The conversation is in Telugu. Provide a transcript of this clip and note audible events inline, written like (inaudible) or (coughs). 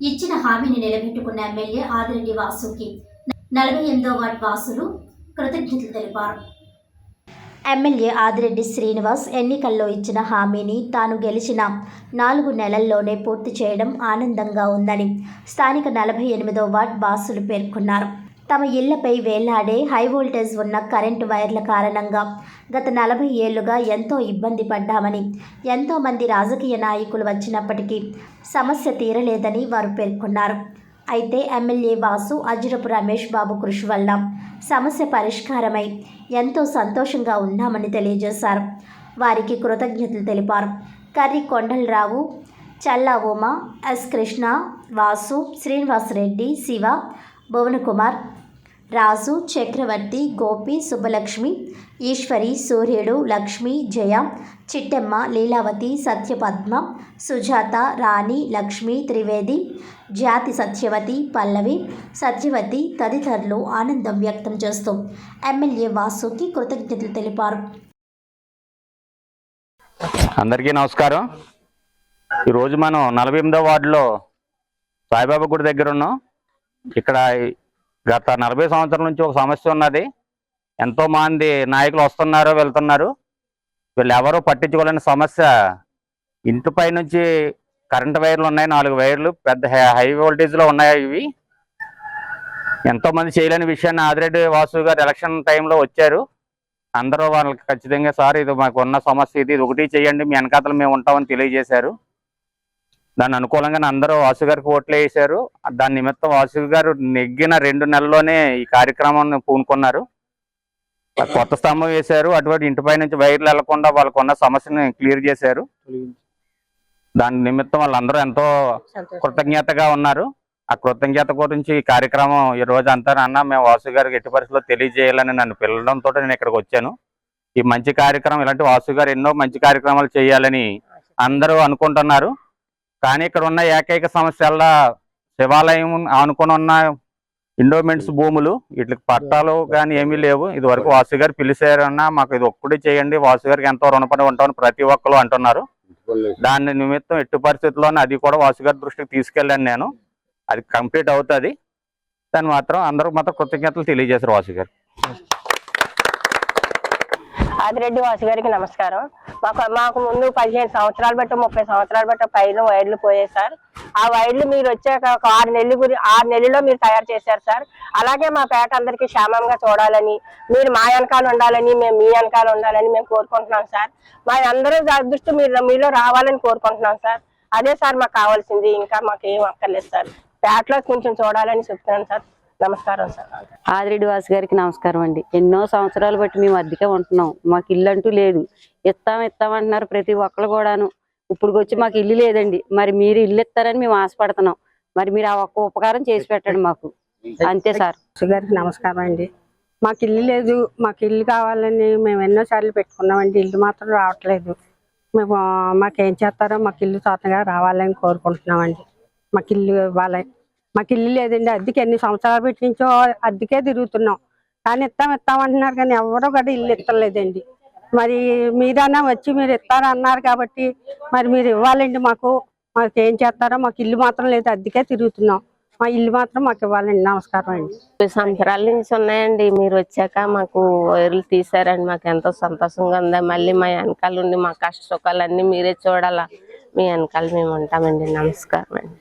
ఇచ్చిన హామీని నిలబెట్టుకున్న ఎమ్మెల్యే ఆదిరెడ్డి వాసుకి నలభై ఎనిమిదో వార్డు వాసులు కృతజ్ఞతలు తెలిపారు. ఎమ్మెల్యే ఆదిరెడ్డి శ్రీనివాస్ ఎన్నికల్లో ఇచ్చిన హామీని తాను గెలిచిన నాలుగు నెలల్లోనే పూర్తి చేయడం ఆనందంగా ఉందని స్థానిక నలభై ఎనిమిదో వార్డ్ బాసులు పేర్కొన్నారు. తమ ఇళ్ళపై వేలాడే హై వోల్టేజ్ ఉన్న కరెంటు వైర్ల కారణంగా గత నలభై ఏళ్ళుగా ఎంతో ఇబ్బంది పడ్డామని ఎంతోమంది రాజకీయ నాయకులు వచ్చినప్పటికీ సమస్య తీరలేదని వారు పేర్కొన్నారు. అయితే ఎమ్మెల్యే వాసు అజిరపు రమేష్ బాబు కృషి వల్ల సమస్య పరిష్కారమై ఎంతో సంతోషంగా ఉన్నామని తెలియజేశారు. వారికి కృతజ్ఞతలు తెలిపారు. కర్రి కొండలరావు చల్లా ఉమ ఎస్ కృష్ణ వాసు శ్రీనివాసరెడ్డి శివ భువనకుమార్ రాజు చక్రవర్తి గోపి సుబ్బలక్ష్మి ఈశ్వరి సూర్యుడు లక్ష్మి జయ చిట్టెమ్మ లీలావతి సత్యపద్మ సుజాత రాణి లక్ష్మి త్రివేది జాతి సత్యవతి పల్లవి సత్యవతి తదితరులు ఆనందం వ్యక్తం చేస్తూ ఎమ్మెల్యే వాసుకి కృతజ్ఞతలు తెలిపారు. అందరికీ నమస్కారం. ఈరోజు మనం నలభై ఎనిమిదో వార్డులో సాయిబాబా గుడి దగ్గర ఉన్నాం. ఇక్కడ గత నలభై సంవత్సరాల నుంచి ఒక సమస్య ఉన్నది. ఎంతో మంది నాయకులు వస్తున్నారు వెళ్తున్నారు. వీళ్ళు ఎవరూ పట్టించుకోలేని సమస్య. ఇంటిపై నుంచి కరెంట్ వైర్లు ఉన్నాయి నాలుగు వైర్లు. పెద్ద హై- హై వోల్టేజ్లో ఉన్నాయి ఇవి. ఎంతోమంది చేయలేని విషయాన్ని ఆదిరెడ్డి వాసు గారు ఎలక్షన్ టైంలో వచ్చారు. అందరూ వాళ్ళకి ఖచ్చితంగా సార్ ఇది మాకు ఉన్న సమస్య ఇది ఇది ఒకటి చేయండి. మీ వెనకాతలు మేము ఉంటామని తెలియజేశారు. దాని అనుకూలంగా అందరూ వాసు గారికి ఓట్లు వేసారు దాని నిమిత్తం వాసు గారు నెగ్గిన రెండు నెలల్లోనే ఈ కార్యక్రమాన్ని పూనుకున్నారు. (coughs) కొత్త స్తంభం వేశారు. అటువంటి ఇంటిపై నుంచి వైర్లు వెళ్ళకుండా వాళ్ళకు ఉన్న సమస్యని క్లియర్ చేశారు. దాని నిమిత్తం వాళ్ళందరూ ఎంతో కృతజ్ఞతగా ఉన్నారు. ఆ కృతజ్ఞత గురించి ఈ కార్యక్రమం ఈ రోజు అంతా అన్న మేము వాసు గారికి ఎట్టి పరిస్థితుల్లో తెలియజేయాలని నన్ను పిలవడంతో నేను ఇక్కడికి వచ్చాను. ఈ మంచి కార్యక్రమం ఇలాంటి వాసు గారు ఎన్నో మంచి కార్యక్రమాలు చేయాలని అందరూ అనుకుంటున్నారు. కానీ ఇక్కడ ఉన్న ఏకైక సమస్యల్లా శివాలయం ఆనుకొని ఉన్న ఇండోమెంట్స్ భూములు వీటికి పట్టాలు కానీ ఏమీ లేవు. ఇది వరకు వాసు గారు పిలిచారన్నా మాకు ఇది ఒక్కటి చేయండి. వాసు గారికి ఎంతో రుణపడి ఉంటామని ప్రతి ఒక్కరు అంటున్నారు. దాని నిమిత్తం ఎట్టి పరిస్థితుల్లోనే అది కూడా వాసు గారి దృష్టికి తీసుకెళ్ళాను నేను. అది కంప్లీట్ అవుతుంది. దాన్ని మాత్రం అందరూ మాత్రం కృతజ్ఞతలు తెలియజేశారు వాసు గారు. ఆదిరెడ్డి వాసు గారికి నమస్కారం. మాకు మాకు ముందు పదిహేను సంవత్సరాలు బట్టి ముప్పై సంవత్సరాలు బట్టి పైన వైర్లు పోయాయి సార్. ఆ వైర్లు మీరు వచ్చాక ఒక ఆరు నెలలు గురి ఆరు నెలల్లో మీరు తయారు చేశారు సార్. అలాగే మా పేట అందరికీ క్షేమంగా చూడాలని మీరు మా వెనకాల ఉండాలని మేము మీ వెనకాల ఉండాలని మేము కోరుకుంటున్నాం సార్. మా అందరూ అదృష్టం మీరు మీలో రావాలని కోరుకుంటున్నాం సార్. అదే సార్ మాకు కావాల్సింది ఇంకా మాకు ఏం అక్కర్లేదు సార్. పేటలో కొంచెం చూడాలని చెప్తున్నాను సార్. నమస్కారం సార్. ఆదిరెడ్డి వాసు గారికి నమస్కారం అండి. ఎన్నో సంవత్సరాలు బట్టి మేము అద్దెకే ఉంటున్నాం. మాకు ఇల్లు అంటూ లేదు. ఇస్తాం ఇస్తాం అంటున్నారు ప్రతి ఒక్కరు కూడాను. ఇప్పుడు వచ్చి మాకు ఇల్లు లేదండి. మరి మీరు ఇల్లు ఇస్తారని మేము ఆశపడుతున్నాం. మరి మీరు ఆ ఒక్క ఉపకారం చేసి పెట్టండి మాకు. అంతే సార్. గారికి నమస్కారం అండి. మాకు ఇల్లు లేదు. మాకు ఇల్లు కావాలని మేము ఎన్నోసార్లు పెట్టుకున్నామండి. ఇల్లు మాత్రం రావట్లేదు. మేము మాకు ఏం చేస్తారో మాకు ఇల్లు తొందరగా రావాలని కోరుకుంటున్నామండి. మాకు ఇల్లు ఇవ్వాలి మాకు ఇల్లు లేదండి. అద్దెకి ఎన్ని సంవత్సరాలు పెట్టి నుంచో అద్దెకే తిరుగుతున్నాం. కానీ ఇస్తాం ఇస్తాం అంటున్నారు కానీ ఎవరో కూడా ఇల్లు ఇస్తలేదండి మరి మీదన్నా వచ్చి మీరు ఇస్తారన్నారు కాబట్టి మరి మీరు ఇవ్వాలండి మాకు. మాకు ఏం చేస్తారో మాకు ఇల్లు మాత్రం లేదు అద్దెకే తిరుగుతున్నాం. మా ఇల్లు మాత్రం మాకు ఇవ్వాలండి. నమస్కారం అండి. సంవత్సరాల నుంచి ఉన్నాయండి. మీరు వచ్చాక మాకు వైర్లు తీసారండి మాకు ఎంతో సంతోషంగా ఉంది. మళ్ళీ మా వెనకాల ఉండి మా కష్ట సుఖాలన్నీ మీరే చూడాలా. మీ వెనకాల మేము ఉంటామండి. నమస్కారం అండి.